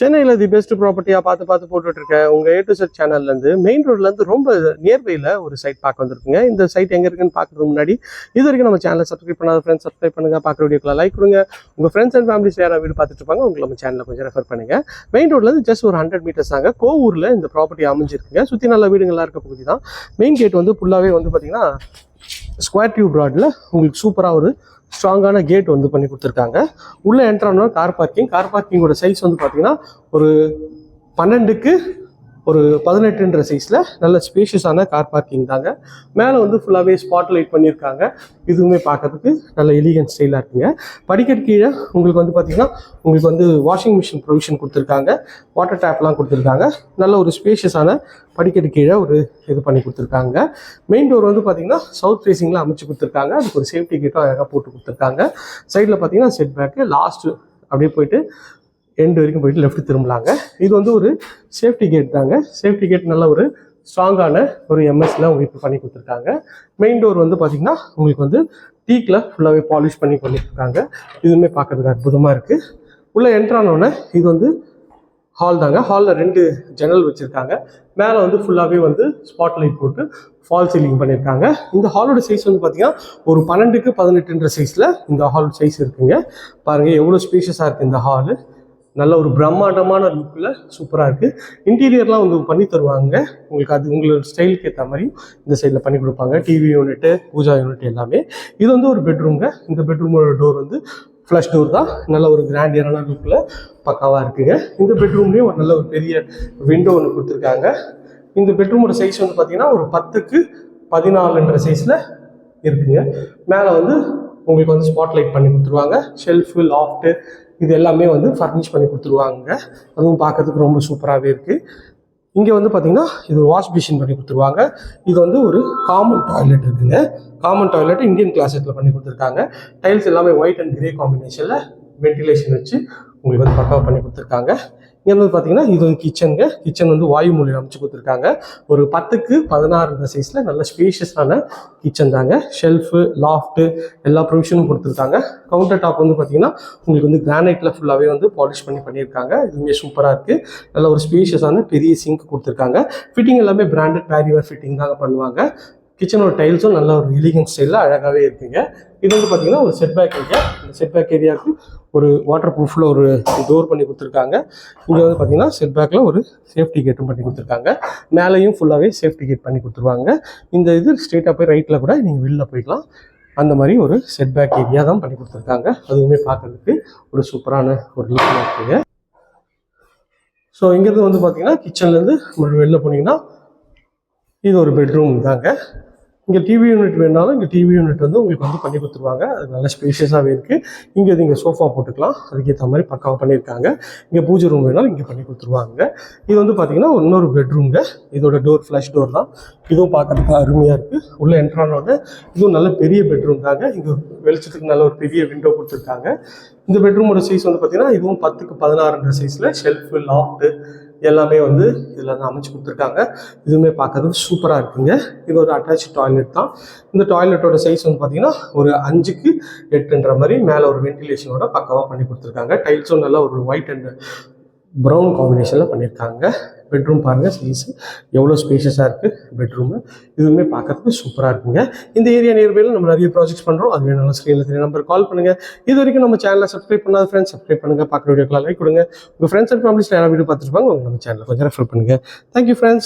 சென்னையில் the best ப்ராப்பர்ட்டியாக பார்த்து பார்த்து போட்டுகிட்டுருக்கேன் உங்கள் ஏ டு செட் சேனல்லேருந்து மெயின் ரோட்லேருந்து ரொம்ப நியர்பையில் ஒரு சைட் பார்க்க வந்திருக்குங்க. இந்த சைட் எங்கே இருக்குன்னு பார்க்குறது முன்னாடி இது வரைக்கும் நம்ம சேனலை சப்ஸ்கிரைப் பண்ணாத ஃப்ரெண்ட்ஸ் சப்ஸ்கிரைப் பண்ணுங்கள் பார்க்குற வீடியோக்குள்ள லைக் கொடுங்க. உங்கள் ஃப்ரெண்ட்ஸ் அண்ட் ஃபேமிலிஸ் யாராவது வீடு பார்த்துட்டு இருப்பாங்க உங்களை நம்ம சேனலில் கொஞ்சம் ரெஃபர் பண்ணுங்கள் மெயின் ரோட்லேருந்து ஜஸ்ட் ஒரு ஹண்ட்ரட் மீட்டர்ஸ் தாங்க கோவூரில் இந்த ப்ராப்பர்ட்டி அமைஞ்சிருக்குங்க. சுற்றி நல்ல வீடுங்கள்லாம் இருக்க பகுதி தான். மெயின் கேட் வந்து ஃபுல்லாகவே வந்து பார்த்திங்கன்னா ஸ்கொயர் டியூப் ப்ராடில் உங்களுக்கு சூப்பராக ஒரு ஸ்ட்ராங்கான கேட் வந்து பண்ணி கொடுத்துருக்காங்க. உள்ளே என்ட்ரானா கார் பார்க்கிங் கார் பார்க்கிங்கோட சைஸ் வந்து பார்த்தீங்கன்னா ஒரு பன்னெண்டுக்கு ஒரு பதினெட்டுன்ற சைஸில் நல்ல ஸ்பேஷியஸான கார் பார்க்கிங் தாங்க. மேலே வந்து ஃபுல்லாகவே ஸ்பாட் லைட் பண்ணியிருக்காங்க. இதுவுமே பார்க்கறதுக்கு நல்ல எலிகன் ஸ்டைலாக இருக்குங்க. படிக்கட்டு கீழே உங்களுக்கு வந்து பார்த்தீங்கன்னா உங்களுக்கு வந்து வாஷிங் மிஷின் ப்ரொவிஷன் கொடுத்துருக்காங்க. வாட்டர் டேப்லாம் கொடுத்துருக்காங்க. நல்ல ஒரு ஸ்பேஷியஸான படிக்கட்டு கீழே ஒரு இது பண்ணி கொடுத்துருக்காங்க. மெயின் டோர் வந்து பார்த்தீங்கன்னா சவுத் ஃபேஸிங்கில் அமைச்சு கொடுத்துருக்காங்க. அதுக்கு ஒரு சேஃப்டி கேட்டும் அழகாக போட்டு கொடுத்துருக்காங்க. சைடில் பார்த்தீங்கன்னா செட் பேக்கு லாஸ்ட்டு அப்படியே போயிட்டு எண்டு வரைக்கும் போயிட்டு லெஃப்ட் திரும்பலாங்க. இது வந்து ஒரு சேஃப்டி கேட் தாங்க. சேஃப்டி கேட் நல்ல ஒரு ஸ்ட்ராங்கான ஒரு எம்எஸ்ல உங்களுக்கு பண்ணி கொடுத்துருக்காங்க. மெயின் டோர் வந்து பார்த்தீங்கன்னா உங்களுக்கு வந்து டீக்கில் ஃபுல்லாகவே பாலிஷ் பண்ணி பண்ணியிருக்காங்க இதுவுமே பார்க்கறதுக்கு அற்புதமாக இருக்குது உள்ளே என்ட்ரானோடனே இது வந்து ஹால் தாங்க. ஹாலில் ரெண்டு ஜன்னல் வச்சுருக்காங்க. மேலே வந்து ஃபுல்லாகவே வந்து ஸ்பாட் லைட் போட்டு ஃபால் சீலிங் பண்ணியிருக்காங்க இந்த ஹாலோட சைஸ் வந்து பார்த்தீங்கன்னா ஒரு பன்னெண்டுக்கு பதினெட்டுன்ற சைஸில் இந்த ஹால் சைஸ் இருக்குங்க. பாருங்கள் எவ்வளோ ஸ்பேஷியஸாக இருக்குது இந்த ஹாலு நல்ல ஒரு பிரம்மாண்டமான லுக்கில் சூப்பராக இருக்குது இன்டீரியர்லாம் வந்து பண்ணி தருவாங்க. உங்களுக்கு அது உங்களோட ஸ்டைலுக்கு ஏற்ற மாதிரி இந்த சைடில் பண்ணி கொடுப்பாங்க. டிவி யூனிட்டு பூஜா யூனிட் எல்லாமே. இது வந்து ஒரு பெட்ரூம்ங்க இந்த பெட்ரூமோட டோர் வந்து ஃப்ளஷ் டோர் தான். நல்ல ஒரு கிராண்டியரான லுக்கில் பக்காவாக இருக்குங்க. இந்த பெட்ரூம்லேயும் ஒரு நல்ல ஒரு பெரிய விண்டோ ஒன்று கொடுத்துருக்காங்க. இந்த பெட்ரூமோட சைஸ் வந்து பார்த்தீங்கன்னா ஒரு பத்துக்கு பதினாலுன்ற சைஸில் இருக்குங்க. மேலே வந்து உங்களுக்கு வந்து ஸ்பாட் லைட் பண்ணி கொடுத்துருவாங்க. ஷெல்ஃபு லாஃப்ட்டு இது எல்லாமே வந்து ஃபர்னிஷ் பண்ணி கொடுத்துருவாங்க. அதுவும் பார்க்கறதுக்கு ரொம்ப சூப்பராகவே இருக்குது இங்கே வந்து பார்த்தீங்கன்னா இது வாஷ் மிஷின் பண்ணி கொடுத்துருவாங்க. இது வந்து ஒரு காமன் டாய்லெட் இருக்குங்க. காமன் டாய்லெட் இந்தியன் கிளாசெட்டில் பண்ணி கொடுத்துருக்காங்க. டைல்ஸ் எல்லாமே ஒயிட் அண்ட் கிரே காம்பினேஷனில் வென்டிலேஷன் வச்சு உங்களுக்கு வந்து பக்காவாக பண்ணி கொடுத்துருக்காங்க. இங்கே வந்து பார்த்தீங்கன்னா இது வந்து கிச்சனுங்க கிச்சன் வந்து வாயு மூலியம் அமைச்சு கொடுத்துருக்காங்க. ஒரு பத்துக்கு பதினாறு சைஸில் நல்ல ஸ்பேஷியஸான கிச்சன் தாங்க. ஷெல்ஃபு லாஃப்ட்டு எல்லா ப்ரொவிஷனும் கொடுத்துருக்காங்க. கவுண்டர் டாப் வந்து பார்த்தீங்கன்னா உங்களுக்கு வந்து கிரானைட்டில் ஃபுல்லாகவே வந்து பாலிஷ் பண்ணி பண்ணியிருக்காங்க. இதுவுமே சூப்பராக இருக்குது நல்ல ஒரு ஸ்பேஷியஸான பெரிய சிங்க் கொடுத்துருக்காங்க. ஃபிட்டிங் எல்லாமே பிராண்டட் பேரிவர் ஃபிட்டிங் தாங்க பண்ணுவாங்க. கிச்சனோட டைல்ஸும் நல்ல ஒரு எலிகன் ஸ்டைலில் அழகாகவே இருக்குங்க. இது வந்து பார்த்தீங்கன்னா ஒரு செட் பேக் ஏரியா இந்த செட் பேக் ஏரியாவுக்கு ஒரு வாட்டர் ப்ரூஃபில் ஒரு டோர் பண்ணி கொடுத்துருக்காங்க. இங்கே வந்து பார்த்தீங்கன்னா செட் பேக்கில் ஒரு சேஃப்டி கேட்டும் பண்ணி கொடுத்துருக்காங்க. மேலேயும் ஃபுல்லாகவே சேஃப்டி கேட் பண்ணி கொடுத்துருவாங்க. இந்த இது ஸ்ட்ரெயிட்டாக போய் ரைட்டில் கூட நீங்கள் வெளில போய்க்கலாம். அந்த மாதிரி ஒரு செட் பேக் ஏரியா தான் பண்ணி கொடுத்துருக்காங்க. அதுவுமே பார்க்கறதுக்கு ஒரு சூப்பரான ஒரு லுக்காக இருக்குங்க. ஸோ இங்கேருந்து வந்து பார்த்தீங்கன்னா கிச்சன்லேருந்து வெளில போனீங்கன்னா இது ஒரு பெட்ரூம் தாங்க. இங்கே டிவி யூனிட் வேணாலும் இங்கே டிவி யூனிட் வந்து உங்களுக்கு வந்து பண்ணி கொடுத்துருவாங்க. அது நல்ல ஸ்பேஷியஸாகவே இருக்குது இங்கே நீங்கள் சோஃபா போட்டுக்கலாம். அதுக்கேற்ற மாதிரி பக்காவாக பண்ணியிருக்காங்க. இங்கே பூஜை ரூம் வேணாலும் இங்கே பண்ணி கொடுத்துருவாங்க. இது வந்து பார்த்தீங்கன்னா இன்னொரு பெட்ரூம்ங்க இதோட டோர் ஃப்ளஷ் டோர் தான். இதுவும் பார்க்கறதுக்கு அருமையாக இருக்குது உள்ளே என்ட்ரானோட இதுவும் நல்ல பெரிய பெட்ரூம் தாங்க. இங்கே வெளிச்சத்துக்கு நல்ல ஒரு பெரிய விண்டோ கொடுத்துருக்காங்க. இந்த பெட்ரூமோட சைஸ் வந்து பார்த்தீங்கன்னா இதுவும் பத்துக்கு பதினாறுன்ற சைஸில் ஷெல்ஃபு லாஃப்ட்டு எல்லாமே வந்து இதில் வந்து அமைச்சு கொடுத்துருக்காங்க. இதுவுமே பார்க்கறதுக்கு சூப்பராக இருக்குங்க. இது ஒரு அட்டாச் டாய்லெட் தான். இந்த டாய்லெட்டோட சைஸ் வந்து பார்த்தீங்கன்னா ஒரு அஞ்சுக்கு எட்டுன்ற மாதிரி மேலே ஒரு வென்டிலேஷனோட பக்கவாக பண்ணி கொடுத்துருக்காங்க. டைல்ஸும் நல்லா ஒரு ஒயிட் அண்ட் ப்ரௌன் காம்பினேஷனில் பண்ணியிருக்காங்க. பெட்ரூம் பாருங்கள் சைஸு எவ்வளோ ஸ்பேஷியஸாக இருக்குது பெட்ரூமு இதுவுமே பார்க்கறதுக்கு சூப்பராக இருக்குங்க. இந்த ஏரியா நியர்பையில் நம்ம நிறைய ப்ராஜெக்ட்ஸ் பண்ணுறோம் அது வேணும் ஸ்க்ரீனில் தெரிய நம்பர் கால் பண்ணுங்கள் இது வரைக்கும் நம்ம சேனலை சப்ஸ்கிரைப் பண்ணாத ஃப்ரெண்ட்ஸ் சப்ஸ்கிரைப் பண்ணுங்கள் பார்க்குற வீடியோக்கெல்லாம் லைக் கொடுங்க. உங்கள் ஃப்ரெண்ட்ஸ் அண்ட் ஃபேமிலிஸ் யாராவது வீடியோ பார்த்துருப்பாங்க உங்கள் நம்ம சேனலை கொஞ்சம் ரெஃபர் பண்ணுங்கள் தேங்க்யூ ஃப்ரெண்ட்ஸ்